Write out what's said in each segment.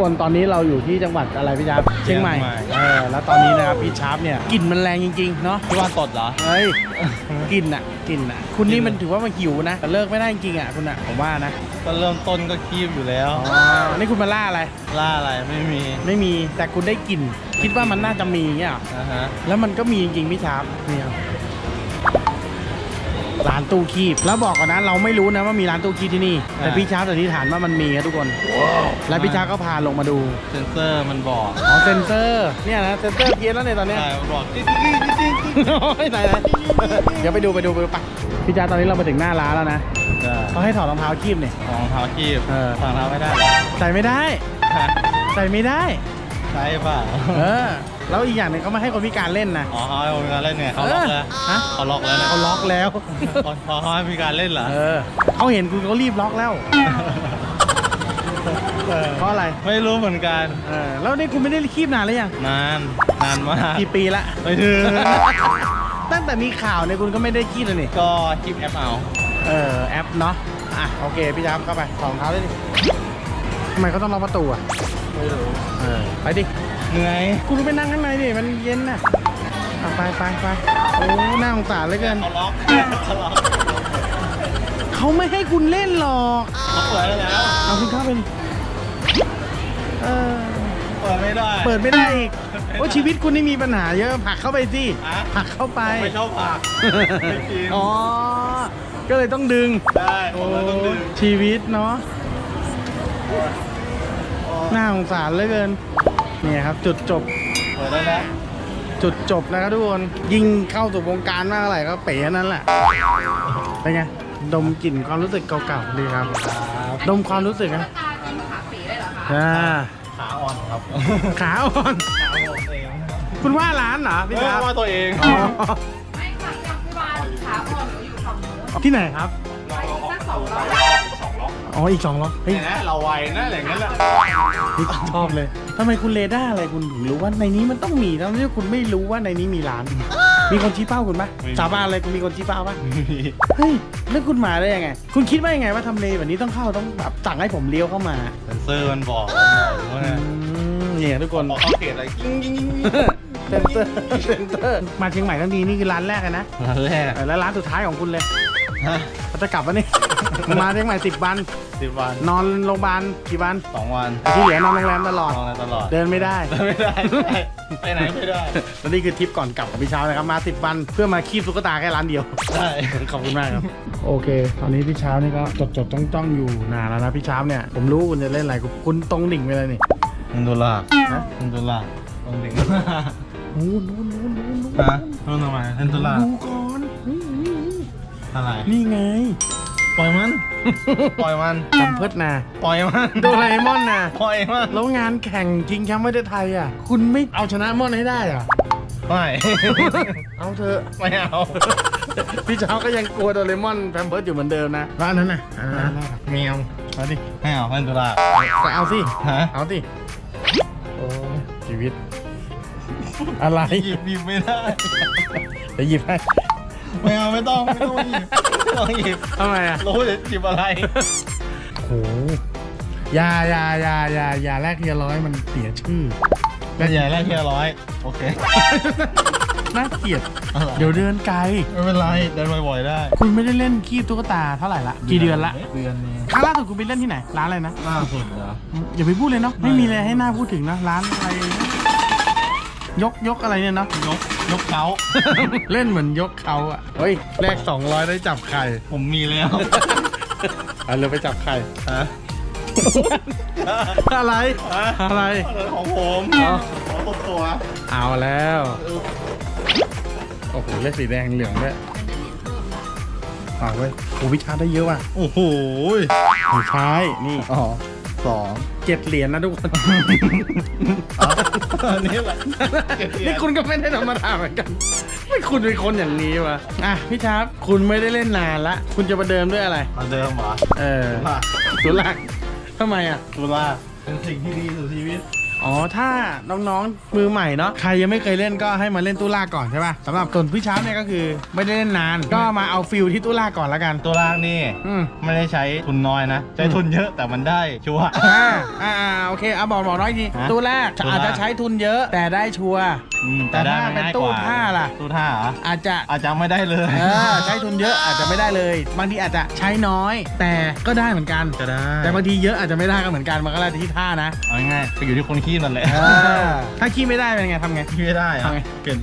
คนตอนนี้เราอยู่ที่จังหวัดอะไรพี่ชาร์ปเชียงใหม่เชียงใหม่เออแล้วตอนนี้นะครับพี่ชาร์ปเนี่ยกลิ่นมันแรงจริงๆเนาะที่ว่าสดเหรอเฮ้ยกลิ่นอะกลิ่นอะคุณนี่มันถือว่ามันหิวนะแต่เลิกไม่ได้จริงๆอะคุณอะผมว่านะก็เริ่มต้นก็คีบอยู่แล้วอ๋อนี่คุณมาล่าอะไรล่าอะไรไม่มีไม่มีแต่คุณได้กลิ่นคิดว่ามันน่าจะมีเงี้ยเหรอนะฮะแล้วมันก็มีจริงๆพี่ชาร์ปนี่ครับร้าน ตู้คีบ แล้วบอกก่อนนะเราไม่รู้นะว่ามีร้านตู้คีบที่นี่ แต่พี่ชาร์ปสันนิษฐานว่ามันมีครับทุกคน แล้วพี่ชาร์ปก็พาลงมาดู เซนเซอร์มันบอก อ๋อเซนเซอร์ เนี่ยนะเซนเซอร์เพี้ยนแล้วเนี่ยตอนเนี้ย ใช่มันบอกจิ๊กจิ๊กจิ๊กจิ๊กจิ๊กโอ้ยไหนไหนเดี๋ยวไปดูไปดูไปดูไปพี่จ้าตอนนี้เรามาถึงหน้าร้านแล้วนะใช่เขาให้ถอดรองเท้าคีบเนี่ย รองเท้าคีบเออ รองเท้าไม่ได้เหรอใส่ไม่ได้ ฮะใส่ไม่ได้ ใช่เปล่าเออแล้วอีกอย่างหนึงเขาไม่ให้คนพิการเล่นนะ อ๋อเขาให้มีการเล่นเนี่ยเขาล็อกแล้วฮะ เขาล็อกแล้วนะเขาล็อกแล้วเขาเขาเขาให้มีการเล่นเหรอเออเขาเห็นคุณเขารีบล็อกแล้วเออเพราะอะไรไม่รู้เหมือนกันเออแล้วนี่คุณไม่ได้คีบนานหรือยังนานนานมากกี่ปีละ ไม่ถึงตั้งแต่มีข่าวเนี่ยคุณก็ไม่ได้คีบเลยนี่ก็คีบแอปเอาเออแอปเนาะอะโอเคพี่จ้าเข้าไปถอดรองเท้าเลยดิทำไมเขาต้องล็อกประตูอะ ไม่รู้เออไปดิเหนื่อยคุณไปนั่งข้างในดิมันเย็นน่ะเอาไปไปไปโอ้น่าสงสารเหลือเกิน เขาล็อกเขาล็อกเขาไม่ให้คุณเล่นหรอกเขาเปิดได้แล้วเอาคุณเข้าไปดิเออเปิดไม่ได้เปิดไม่ได้อีกโอ้ชีวิตคุณนี่มีปัญหาเยอะผลักเข้าไปสิฮะผลักเข้าไปไม่ชอบผักไม่กินอ๋อก็เลยต้องดึงได้ผมเลยต้องดึงชีวิตเนาะ น่าสงสารเหลือเกินเนี่ยครับจุดจบเปิดได้แล้วจุดจบนะครับทุกคนยิ่งเข้าสู่วงการมากเท่าไหร่ก็เป๋นั่นแหละเป็นไงดมกลิ่นความรู้สึกเก่าๆดีครับ ดมความรู้สึกนะอ่าขาอ่อนครับขาอ่อนขาอ่อนเองคุณว่าร้านเหรอพี่ไม่ครับว่าตัวเองอ๋อไม่ค่ะจากที่บ้านขาอ่อนหนูอยู่ฝั่งนู้นที่ไหนครับไปสักส องรอบสองล็อกอ๋ออีกสองล็อกเฮ้ยเห็นไหมเราไวนะอะไรอย่างนั้นแหละนี่ชอบเลย ทำไมคุณเรดาร์อะไรคุณถึงรู้ว่าในนี้มันต้องมีทั้งที่คุณไม่รู้ว่าในนี้มีร้าน มีคนชี้เป้าคุณปะสาบานอะไรคุณมีคนชี้เป้าปะเฮ้ยแล้วคุณมาได้ยังไง คุณคิดว่ายังไงว่าทำเลแบบนี้ต้องเข้าต้องแบบสั่งให้ผมเลี้ยวเข้ามาเซนเซอร์มันบอกมันบอกว่าอืมเนี่ยทุกคน บอกเขาเขตอะไรกิ้งกิ้งกิ้งเซนเซอร์เซนเซอร์ มาเชียงใหม่ทั้งทีนี่คือร้านแรกเลยนะร้านแรกเออแล้วร้านสุดท้ายของคุณเลยฮะเขาจะกลับวันนี้ มาเชียงใหม่สิบวัน สิบวันนอนโรงพยาบาลกี่วันสองวันที่เหลือนอนโรงแรมตลอดนอนอะไรตลอดเดินไม่ได้เดินไม่ได้ไปไหนไม่ได้และนี่คือทริปก่อนกลับของพี่เช้านะครับมา10วันเพื่อมาคีบตุ๊กตาแค่ร้านเดียว ได้ขอบคุณมากครับ โอเค ตอนนี้พี่เช้านี่ก็จดจดจ้องจ้องๆอยู่นานแล้วนะพี่เช้าเนี่ยผมรู้คุณจะเล่นอะไรคุณตรงดิ่งไปเลยนี่มันตัวลากฮะมันตัวลากตรงดิ่งนู่นนู่นนู่นนู่นนู่นฮะนู่นทำไมเป็นตัวลากดูก่อนนี่นี่นี่อะไร นี่ไง ปล่อยมัน ปล่อยมัน จำเพิดนะปล่อยมัน โดราเอมอนนะปล่อยมันแล้วงานแข่งจริงแชมป์ประเทศไทยอะ คุณไม่เอาชนะมอนให้ได้อะ ไม่เอาเถอะ ไม่เอา พี่เช้าก็ยังกลัวโดเรมอนแพมเพิร์ดอยู่เหมือนเดิมนะร้านนั้นน่ะอันนั้นน่ะแมวเอาดิไม่เอาเป็นตัวลากก็เอาสิ ฮะเอาสิโอ้ยชีวิต อะไรหยิบหยิบไม่ได้เดี๋ยวหยิบให้ ไม่เอาไม่ต้องไม่ต้องหยิบไม่ต้องหยิบทำไมอะรู้จะหยิบอะไร โหอยาอยาอยาอยาอยาแรกเทียร้อยมันเสียชื่อก็ใหญ่แรกทีละร้อยโอเค น่าเกลียด อะไร เดี๋ยวเดินไกล ไม่เป็นไรเดินบ่อยๆได้คุณไม่ได้เล่นคีบตุ๊กตาเท่าไหร่ละ กี่เดือนละเดือนนี้ครั้งล่าสุดคุณไปเล่นที่ไหน ร้านอะไรนะ ล่าสุดเหรอ อย่าไปพูดเลยเนาะ ไม่มีอะไรให้น่าพูดถึงนะ ร้านอะไร ยกยกอะไรเนี่ยเนาะ ยก ยกเขาเล่นเหมือนยกเขาอะ เฮ้ยแลก200 ได้จับไข่ผมมีแล้วเอาเลยไปจับไข่ฮะอะไรฮะอะไร ของผมอ๋อของตัวตัวเอาแล้ว โอ้โหเลขสีแดงเหลืองด้วยฝากไว้ยโอ้วิชาได้เยอะว่ะ โอ้โหไม่ใช่นี่ อ๋อ สองเจ็ดเหรียญนะทุกคนอ๋ออันนี้แหละเจ็ดเหรียญ นี่คุณก็ไม่ได้ธรรมดาเหมือนกัน ไม่คุณเป็นคนอย่างนี้วะอะพี่ชาร์ปคุณไม่ได้เล่นนานละ คุณจะประเดิมด้วยอะไรมาเดิมเหรอเออว่าสุรักทำไมอะตุลาเป็นสิ่งที่ดีสู่ชีวิต อ๋อ ถ้าน้องๆมือใหม่เนาะใครยังไม่เคยเล่นก็ให้มาเล่นตู้ล่าก่อนใช่ป่ะสำหรับส่วนพี่ช้าเนี่ยก็คือไม่ได้เล่นนาน ก็มาเอาฟิลที่ตู้ล่าก่อนละกัน ตัวล่างนี่อืม ไม่ได้ใช้ทุนน้อยนะ ใช้ทุนเยอะแต่มันได้ชัวร์ อ่าอ่าอ่าโอเคเอาบอกบอกน้อยทีฮะตู้แรกตู้แรก อาจจะใช้ทุนเยอะแต่ได้ชัวร์ อืมแต่ถ้าได้เป็นง่ยตู้กว่ท่าล่ะ ตู้ท่าเหรออาจจะอาจจะไม่ได้เลยเออใช้ทุนเยอะอาจจะไม่ได้เลยบางทีอาจจะใช้น้อย แต่ก็ได้เหมือนกันก็ได้แต่บางทีเยอะอาจจะไม่ได้ก็เหมือนกันมันก็แล้วแต่ที่ท่านะ เอาง่ายๆไปอยู่ที่คนขี้นั่นแหละเออถ้าขี้ไม่ได้เป็นไงทำไง ขี้ไม่ได้อะทำไง เปลี่ยน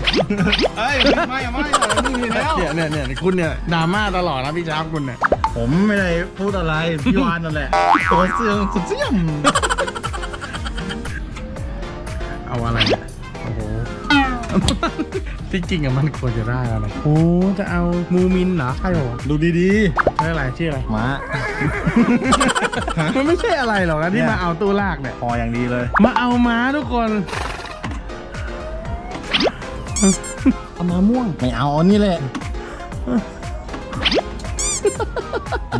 เอ้ยไม่ไม่ไม่ไม่มีแล้ว เนี่ยเนี่ยเนี่ยคุณเนี่ยดราม่าตลอดนะพี่ช้าคุณเนี่ยผมไม่ได้พูดอะไร พี่วานนั่นแหละตัวเสื่อมสุดเสี่ยมเอาอะไรเนี่ยโอ้โห ที่จริงอะมันควรจะได้อะไรโอ้จะเอามูมินเหรอใช่เหรอดูดี เรื่องอะไรชื่ออะไรๆหมามันไม่ใช่อะไรหรอกนะที่เนี่ย มาเอาตู้ลากเนี่ย พออย่างดีเลยมาเอาม้าทุกคน เอาม้าม่วง ไม่เอาอันนี้แหละ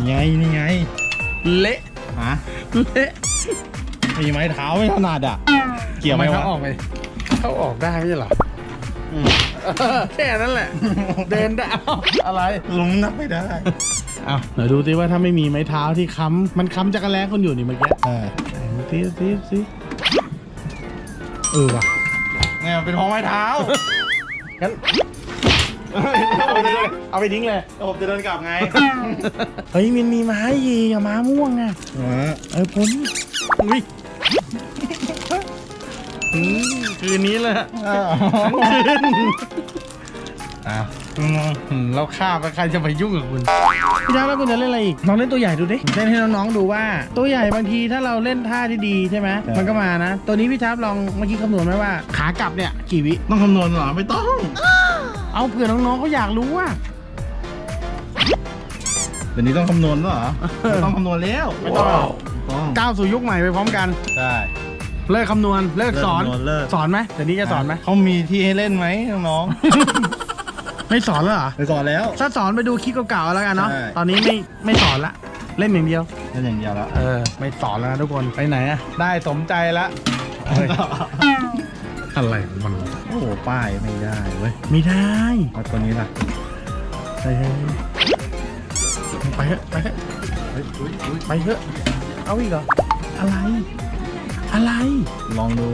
นี่ไงนี่ไงเละฮะเละมีไม้เท้าไม่ถนัดอะ เกี่ยวไหมเขาวะ ออกไปเขาออกได้ไม่ใช่เหรออืมเออ แค่นั้นแหละ เดินได้เอาอะไร ลุงนับไม่ได้เอาเดี๋ยวดูสิว่าถ้าไม่มีไม้เท้าที่ค้ำมันค้ำจักรแล้คนอยู่นี่เมื่อกี้เออไหนดูสิดูสิดูสิเออว่ะเนี่ยเป็นเพราะไม้เท้างั้นเอาไปทิ้งเลยเอาไปทิ้งเลยแล้วผมจะเดินกลับไงเฮ้ยมันมีม้ายีกับม้าม่วงอะเออพ้นอุ้ยอืม คืนนี้เลยอะทั้งคืนอะอืมเราฆ่าไปใครจะไปยุ่งกับคุณพี่ช้างแล้วคุณจะเล่นอะไรอีกลองเล่นตัวใหญ่ดูดิเล่นให้น้องๆดูว่า ตัวใหญ่บางทีถ้าเราเล่นท่าที่ดีใช่ไหมครับมันก็มานะ ตัวนี้พี่ช้างลองเมื่อกี้คำนวณไหมว่า ขากลับเนี่ยกี่วิต้องคำนวณเหรอไม่ต้อง เอาเผื่อน้องๆเขาอยากรู้ว่าเดี๋ยวนี้ต้องคำนวณแล้วเหรอไม่ต้องคำนวณแล้วไม่ต้องต้องก้าวสู่ยุคใหม่ไปพร้อมกันใช่ เลิกคำนวณเลิกสอนเลิกคำนวณเลิก สอนไหมเดี๋ยวนี้จะสอนไหมเขามีที่ให้เล่นไหมน้องไม่สอนแล้วเหรอ ๆไปสอนแล้ว ถ้าสอนไปดูคลิปเก่าๆแล้วกันเนาะใช่ ตอนนี้ไม่ไม่สอนละ เล่นอย่างเดียวเล่นอย่างเดียวแล้วเออ ไม่สอนแล้วนะทุกคนไปไหนอะได้สมใจละเฮ้ยอะไรของมันวะโอ้โหป้ายไม่ได้เว้ยไม่ได้เอาตัวนี้ล่ะเฮ้ยเฮ้ยไปเถอะไปเถอะเฮ้ยอุ๊ยอุ๊ยไปเถอะเอาอีกเหรออะไร อะไร ลองดู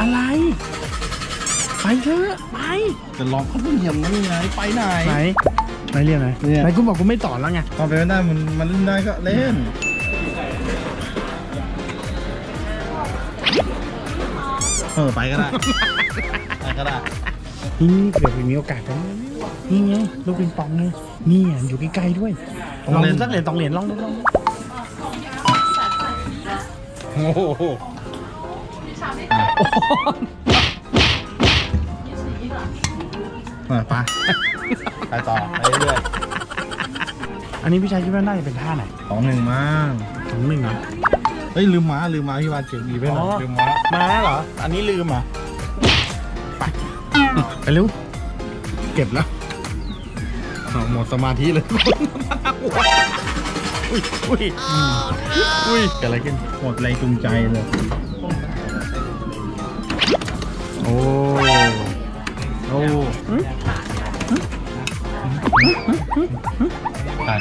อะไร ไปเถอะไปจะลองเขาเหี่ยมนี่ไงไปไหน ไหนไหนเรียนไหนเนี่ย ไหนคุณบอกคุณไม่สอนแล้วไงความเป็นไปได้มันมันเล่นได้ก็เล่น เออไปก็ได้ ไปก็ได้ นี่เผื่อมีโอกาสจะนี่ไงลูกปิงปองไงนี่อะอยู่ใกล้ๆด้วยต้องลองเล่ดูนสักเหรียญสองเหรียญลองดูลองดู โอ้โห พี่ชาวไม่เออไปไปต่อไปเรื่อยอันนี้พี่ชายคิดว่าน่าจะเป็นท่าไหนๆสองหนึ่งมั้งสองหนึ่งเหรอเฮ้ยลืมม้าลืมม้าพี่วานเก็บดีไปหน่อยอ๋อ ลืมม้ามาเหรอ อันนี้ลืมเหรอไปไปเร็วเก็บแล้วเอาหมดสมาธิเลยอุ้ยอุ้ยอุ้ยเกิดอะไรขึ้นหมดแรงจูงใจเลยโอ้โอ้ตัด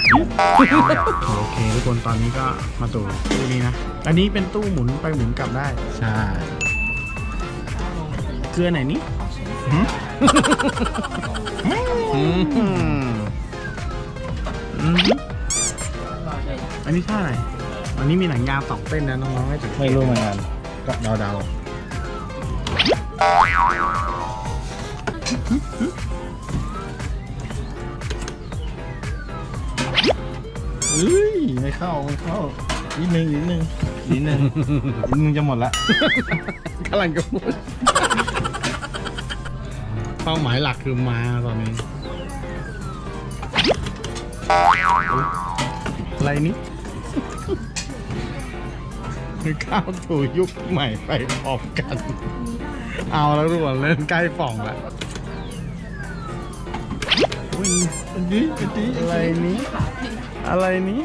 โอเคทุกคนตอนนี้ก็มาสู่ตู้นี้นะ อันนี้เป็นตู้หมุนไปหมุนกลับได้ ใช่เกลือไหนนี้หึอืมอืมอันนี้ท่าไหนอันนี้มีหนังยางสองเส้นนะน้องๆให้ถึงไม่รู้เหมือนกันก็เดาเดา เฮ้ยไม่เข้าไม่เข้านิดนึงนิดนึงนิดนึงนิดนึงจะหมดละกำลังจะพูดเป้าหมายหลักคือมาตอนนี้อะไรนี้คือข้าวสู่ยุคใหม่ไปพร้อมกัน เอาแล้วทุกคนเล่นใกล้ฝ่องละอุ้ยอันนี้อันอะไรนี้ อะไรนี้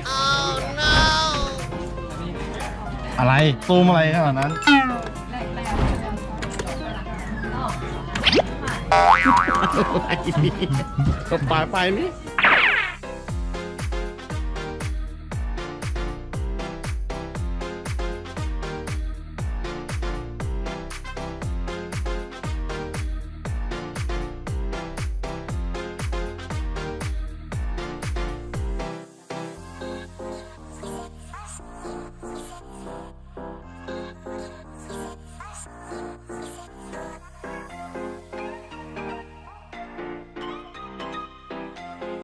อะไรซูมอะไรขนาดนั้น อะไรนี่ก็ปลายปลายนี้